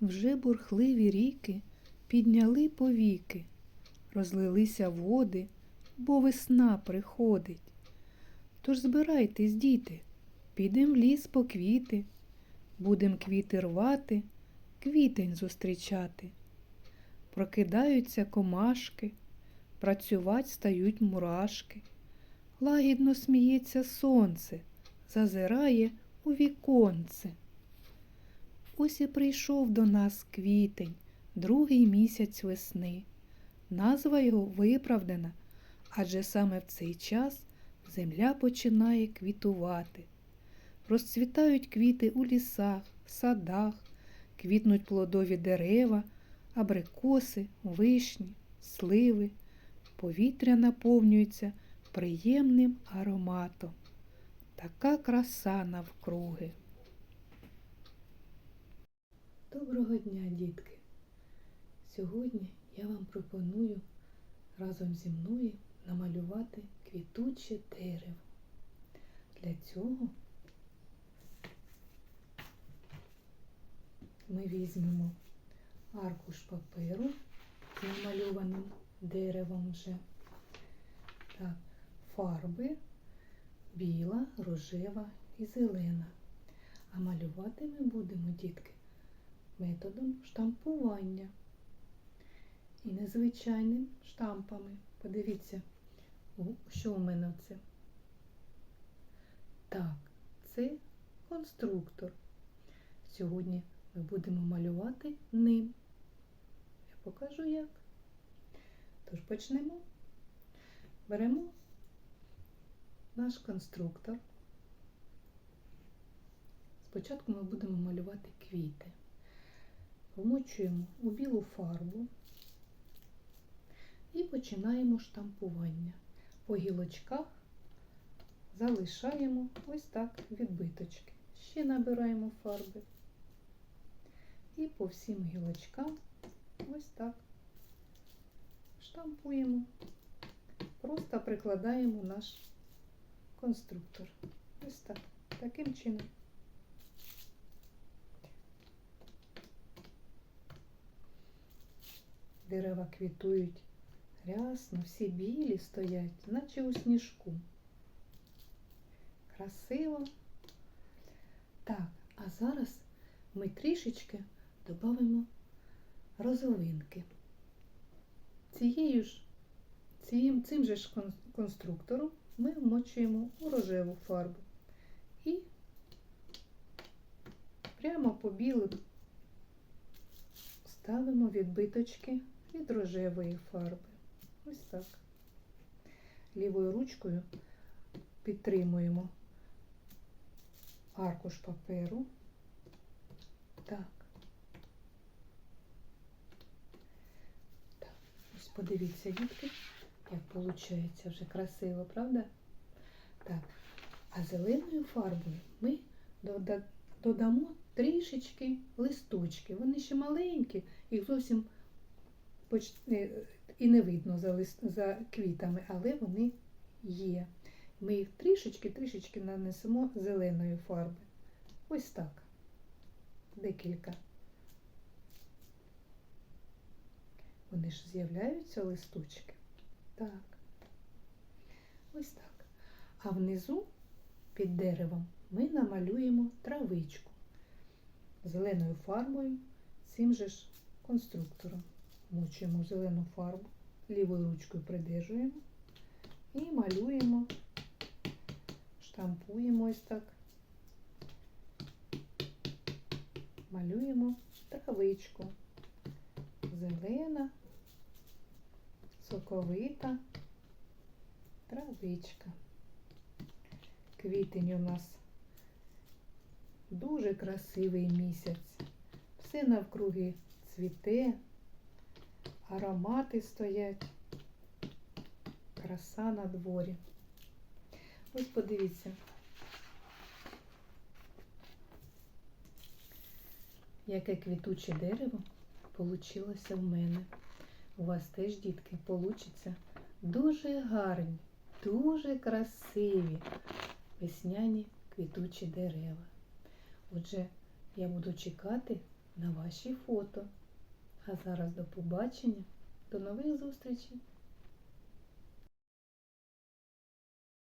Вже бурхливі ріки підняли повіки, розлилися води, бо весна приходить. Тож збирайтесь, діти, підем в ліс по квіти, будем квіти рвати, квітень зустрічати. Прокидаються комашки, працювать стають мурашки. Лагідно сміється сонце, зазирає у віконце. Ось і прийшов до нас квітень, другий місяць весни. Назва його виправдана, адже саме в цей час земля починає квітувати. Розцвітають квіти у лісах, садах, квітнуть плодові дерева, абрикоси, вишні, сливи. Повітря наповнюється приємним ароматом. Така краса навкруги. Доброго дня, дітки! Сьогодні я вам пропоную разом зі мною намалювати квітуче дерево. Для цього ми візьмемо аркуш паперу з намальованим деревом вже. Так, фарби біла, рожева і зелена. А малювати ми будемо, дітки, методом штампування і незвичайним штампами. Подивіться, що у мене це. Так, це конструктор. Сьогодні ми будемо малювати ним. Я покажу як. Тож почнемо. Беремо наш конструктор. Спочатку ми будемо малювати квіти. Вмочуємо у білу фарбу і починаємо штампування. По гілочках залишаємо ось так відбиточки. Ще набираємо фарби. І по всім гілочкам ось так штампуємо. Просто прикладаємо наш конструктор. Ось так. Таким чином. Дерева квітують рясно, всі білі стоять, наче у сніжку. Красиво. Так, а зараз ми трішечки додамо розовинки. Цією ж, цим, цим же ж конструктором ми вмочуємо у рожеву фарбу і прямо по білим ставимо відбиточки від рожевої фарби. Ось так. Лівою ручкою підтримуємо аркуш паперу. Так. Так, ось подивіться, дітки, як виходить вже красиво, правда? Так, а зеленою фарбою ми додамо трішечки листочки. Вони ще маленькі, їх зовсім і не видно за лист, за квітами, але вони є. Ми їх трішечки-трішечки нанесемо зеленої фарби. Ось так. Декілька. Вони ж з'являються листочки. Так. Ось так. А внизу під деревом ми намалюємо травичку зеленою фарбою, цим же ж конструктором. Мочуємо зелену фарбу, лівою ручкою придержуємо і малюємо, штампуємо ось так, малюємо травичку. Зелена, соковита травичка. Квітень у нас дуже красивий місяць. Все навкруги цвіте, аромати стоять, краса на дворі. Ось подивіться, яке квітуче дерево получилося в мене. У вас теж, дітки, получиться дуже гарні, дуже красиві весняні квітучі дерева. Отже, я буду чекати на ваші фото. А зараз до побачення, до нових зустрічей!